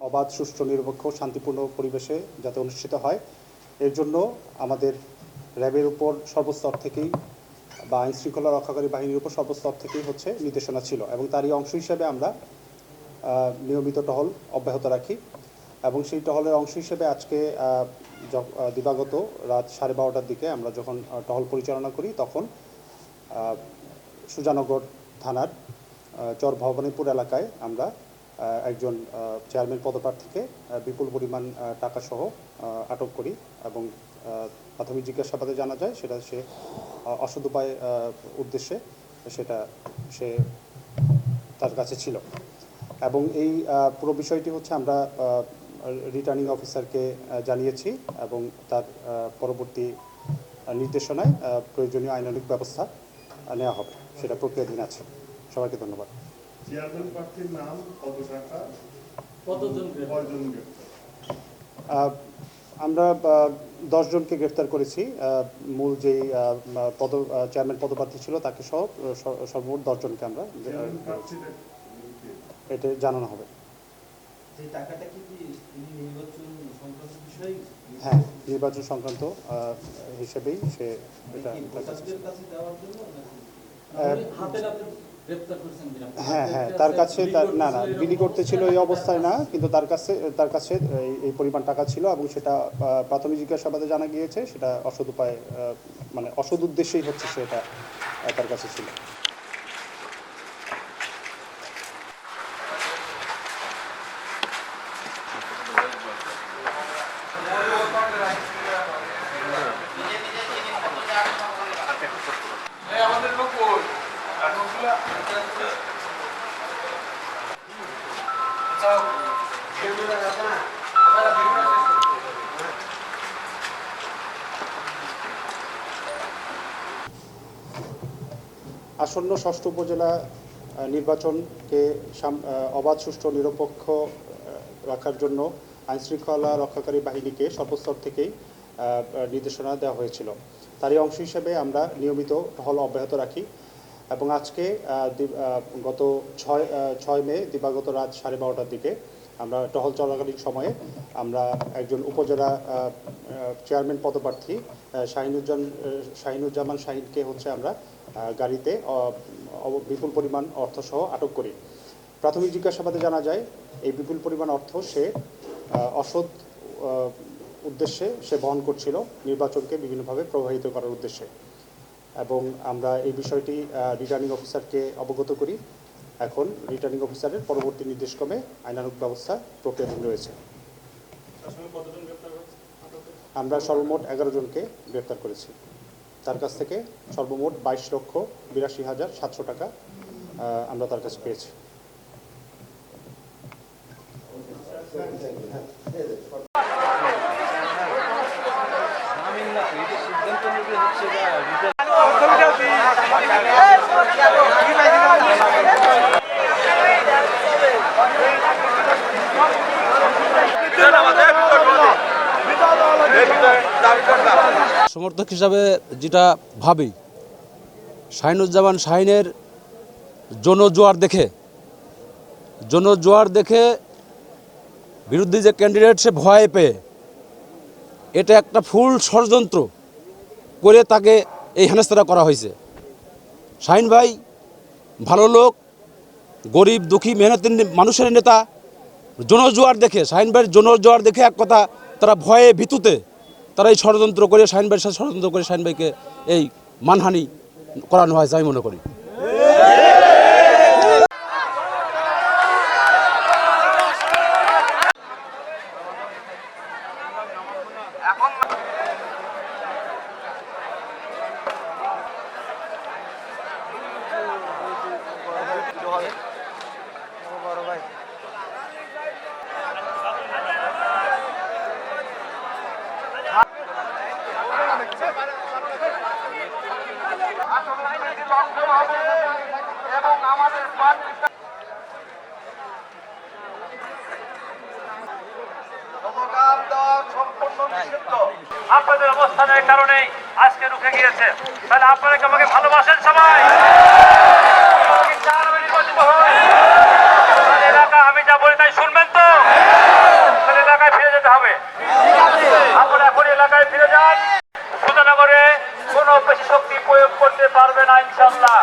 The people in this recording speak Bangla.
অবাধ, সুষ্ঠু, নিরপেক্ষ, শান্তিপূর্ণ পরিবেশে যাতে অনুষ্ঠিত হয়। এর জন্য আমাদের র্যাবের উপর সর্বস্তর থেকেই বা আইন শৃঙ্খলা রক্ষাকারী বাহিনীর উপর সর্বস্তর থেকেই হচ্ছে নির্দেশনা ছিল এবং তারই অংশ হিসেবে আমরা নিয়মিত টহল অব্যাহত রাখি এবং সেই টহলের অংশ হিসেবে আজকে দিবাগত রাত সাড়ে বারোটার দিকে আমরা যখন টহল পরিচালনা করি তখন সুজানগর থানার চর ভবানীপুর এলাকায় আমরা একজন চেয়ারম্যান পদপ্রার্থীকে বিপুল পরিমাণ টাকাসহ আটক করি এবং প্রাথমিক জিজ্ঞাসাবাদে জানা যায় সেটা সে অসৎ উপায় উদ্দেশ্যে সেটা সে তার কাছে ছিল। এবং এই পুরো বিষয়টি হচ্ছে আমরা রিটার্নিং অফিসারকে জানিয়েছি এবং তার পরবর্তী নির্দেশনায় প্রয়োজনীয় আইনানুগ ব্যবস্থা নেওয়া হবে। সেটা প্রক্রিয়াধীন আছে। সবাইকে ধন্যবাদ। চেয়ারম্যান প্রার্থীর নাম কত টাকা কতজন কয়জন আমরা দশ জনকে গ্রেফতার করেছি। মূল যেই পদ চেয়ারম্যান পদপ্রার্থী ছিল তাকে সহ সর্বমোট দশ জনকে আমরা? এটা জানানো হবে। যে টাকাটা কি কি তিনি নির্বাচন সংক্রান্ত বিষয়? হ্যাঁ নির্বাচন সংক্রান্ত হিসেবেই সে এটা হ্যাঁ হ্যাঁ তার কাছে তার না না, বিলি করতে ছিল এই অবস্থায় না, কিন্তু তার কাছে তার কাছে এই- পরিমাণ টাকা ছিল এবং সেটা প্রাথমিক জিজ্ঞাসাবাদে জানা গিয়েছে, সেটা অসৎ উপায় মানে অসদ উদ্দেশ্যেই হচ্ছে সেটা তার কাছে ছিল। আসন্ন ষষ্ঠ উপজেলা নির্বাচনকে অবাধ, সুষ্ঠু নিরপেক্ষ রাখার জন্য আইনশৃঙ্খলা রক্ষাকারী বাহিনীকে সর্বস্তর থেকেই নির্দেশনা দেওয়া হয়েছিল। তারই অংশ হিসেবে আমরা নিয়মিত টহল অব্যাহত রাখি। এবং আজকে গত ছয় ছয় মে দিবাগত রাত সাড়ে বারোটার দিকে আমরা টহল চলাকালীন সময়ে আমরা একজন উপজেলা চেয়ারম্যান পদপ্রার্থী আহ, শাহিনুজ্জামান শাহিনকে হচ্ছে আমরা গাড়িতে বিপুল পরিমাণ অর্থসহ আটক করি। প্রাথমিক জিজ্ঞাসাবাদে জানা যায় এই বিপুল পরিমাণ অর্থ সে অসৎ উদ্দেশ্যে সে বহন করছিল নির্বাচনকে বিভিন্নভাবে প্রভাবিত করার উদ্দেশ্যে। এবং আমরা এই বিষয়টি রিটার্নিং অফিসারকে অবগত করি। এখন রিটার্নিং অফিসারের পরবর্তী নির্দেশক্রমে আইনানুগ ব্যবস্থা প্রক্রিয়াধীন রয়েছে। আমরা সর্বমোট এগারো জনকে গ্রেপ্তার করেছি। তার কাছ থেকে সর্বমোট বাইশ লক্ষ বিরাশি হাজার সাতশো টাকা আমরা তার কাছে পেয়েছি। সমর্থক হিসাবে যেটা ভাবি, শাহিনুজ্জামান শাহিনের জনজোয়ার দেখে জনজোয়ার দেখে বিরোধী যে ক্যান্ডিডেট সে ভয় পেয়ে, এটা একটা ফুল ষড়যন্ত্র করে তাকে এই হেনস্থাটা করা হয়েছে। শাহিন ভাই ভালো লোক, গরিব, দুঃখী, মেহনতি মানুষের নেতা, জনজোয়ার দেখে, শাহিন ভাইয়ের জনজোয়ার দেখে এক কথা, তারা ভয়ে ভীতুতে তারা এই ষড়যন্ত্র করে শাহিন ভাইয়ের ষড়যন্ত্র করে শাহিন ভাইকে এই মানহানি করানো হয়েছে আমি মনে করি। আপনাদের অবস্থানের কারণে আজকে রুখে গিয়েছে। তাহলে আপনারা আমাকে ভালোবাসেন সবাই? এলাকা আমি যা বলি তাই শুনবেন তো? আপনারা এখন এলাকায় ফিরে যান। প্রয়োগ করতে পারবে না ইনশাল্লাহ